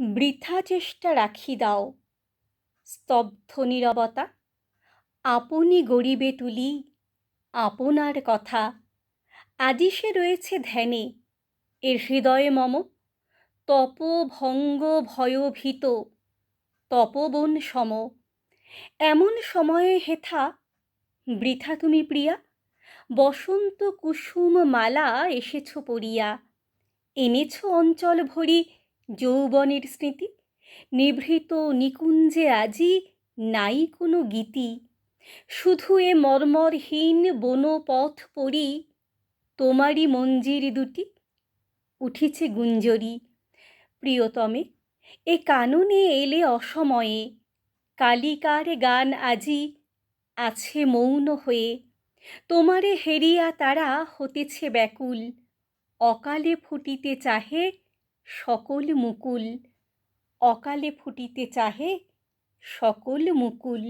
বৃথা চেষ্টা রাখি দাও। স্তব্ধ নীরবতা, আপনি গরিবে তুলি, আপনার কথা। আজি সে রয়েছে ধ্যানে, এর হৃদয়ে মম, তপভঙ্গ ভয়ভীত, তপবন সম। এমন সময়ে হেথা, বৃথা তুমি প্রিয়া, বসন্ত কুসুম মালা এসেছ পড়িয়া। এনেছ অঞ্চল ভরি যৌবনের স্মৃতি। নিভৃত নিকুঞ্জে আজি নাই কোনো গীতি। শুধু এ মর্মরহীন বনপথ পড়ি, তোমারই মঞ্জির দুটি। উঠিছে গুঞ্জরি, প্রিয়তমে, এ কাননে এলে অসময়ে। কালিকার গান আজি আছে মৌন হয়ে। তোমারে হেরিয়া তারা হতেছে ব্যাকুল। অকালে ফুটিতে চাহে সকল মুকুল অকালে ফুটিতে চাহে সকল মুকুল